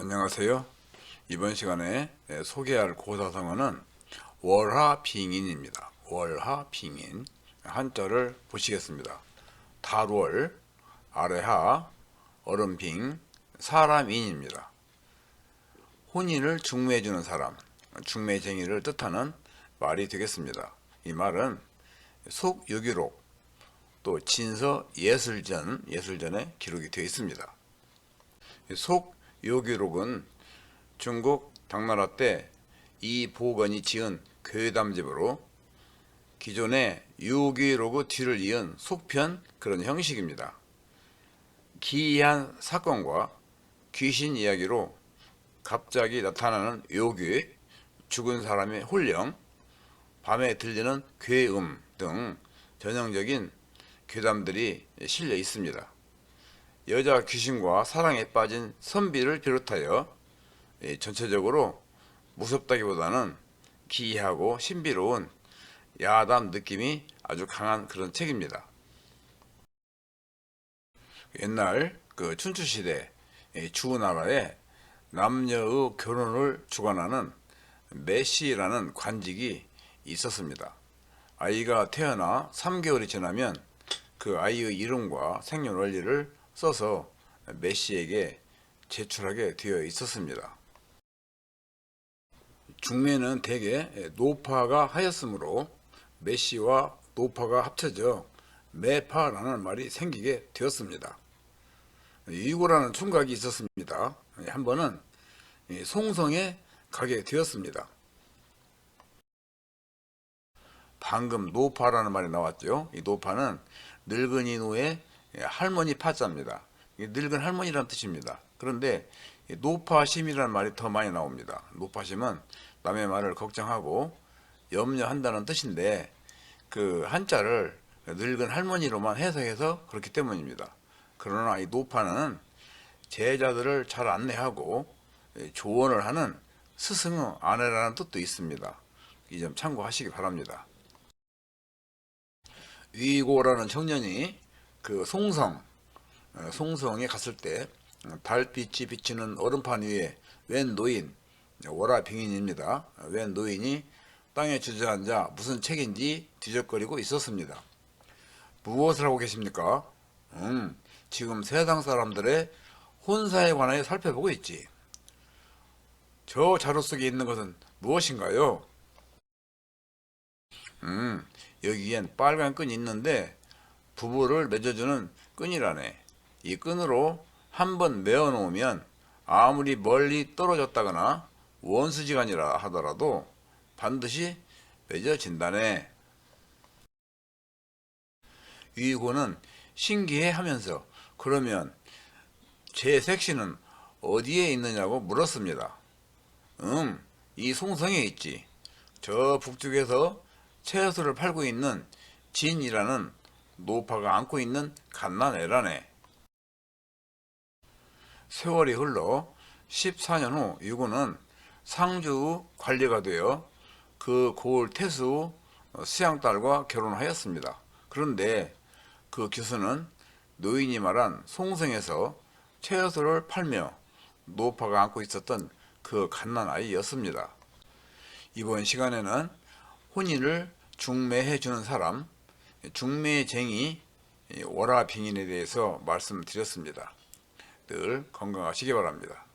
안녕하세요. 이번 시간에 예, 소개할 고사성어는 월하빙인입니다. 월하빙인 한자를 보시겠습니다. 달월, 아래하, 얼음빙, 사람인입니다. 혼인을 중매해주는 사람, 중매쟁이를 뜻하는 말이 되겠습니다. 이 말은 속유기록, 또 진서 예술전, 예술전에 기록이 되어 있습니다. 속 요기록은 중국 당나라 때 이 보건이 지은 괴담집으로 기존의 요기록의 뒤를 이은 속편 그런 형식입니다. 기이한 사건과 귀신 이야기로 갑자기 나타나는 요괴, 죽은 사람의 홀령, 밤에 들리는 괴음 등 전형적인 괴담들이 실려 있습니다. 여자 귀신과 사랑에 빠진 선비를 비롯하여 예, 전체적으로 무섭다기보다는 기이하고 신비로운 야담 느낌이 아주 강한 그런 책입니다. 옛날 그 춘추 시대 주나라에 남녀의 결혼을 주관하는 메시라는 관직이 있었습니다. 아이가 태어나 3개월이 지나면 그 아이의 이름과 생년월일을 써서 메시에게 제출하게 되어 있었습니다. 중매는 대개 노파가 하였으므로 메시와 노파가 합쳐져 매파라는 말이 생기게 되었습니다. 이고라는 총각이 있었습니다. 한 번은 송성에 가게 되었습니다. 방금 노파라는 말이 나왔죠. 이 노파는 늙은이 노의 할머니 파자입니다. 늙은 할머니라는 뜻입니다. 그런데 이 노파심이라는 말이 더 많이 나옵니다. 노파심은 남의 말을 걱정하고 염려한다는 뜻인데 그 한자를 늙은 할머니로만 해석해서 그렇기 때문입니다. 그러나 이 노파는 제자들을 잘 안내하고 조언을 하는 스승의 아내라는 뜻도 있습니다. 이 점 참고하시기 바랍니다. 위고라는 청년이 그 송성, 어, 송성에 갔을 때 달빛이 비치는 얼음판 위에 웬 노인, 월화빙인입니다. 웬 노인이 땅에 주저앉아 무슨 책인지 뒤적거리고 있었습니다. 무엇을 하고 계십니까? 음, 지금 세상 사람들의 혼사에 관하여 살펴보고 있지. 저 자루 속에 있는 것은 무엇인가요? 음, 여기엔 빨간 끈이 있는데 부부를 맺어주는 끈이라네. 이 끈으로 한번 메어 놓으면 아무리 멀리 떨어졌다거나 원수지간이라 하더라도 반드시 맺어진다네. 유이고는 신기해 하면서 그러면 제 색시는 어디에 있느냐고 물었습니다. 음, 이 송성에 있지. 저 북쪽에서 채소를 팔고 있는 진이라는 노파가 안고 있는 갓난애라네. 세월이 흘러 14년 후 유고는 상주 관리가 되어 그 고을 태수 수양딸과 결혼하였습니다. 그런데 그 교수는 노인이 말한 송성에서 채소를 팔며 노파가 안고 있었던 그 갓난 아이였습니다. 이번 시간에는 혼인을 중매해 주는 사람, 중매쟁이 월화빙인에 대해서 말씀드렸습니다. 늘 건강하시기 바랍니다.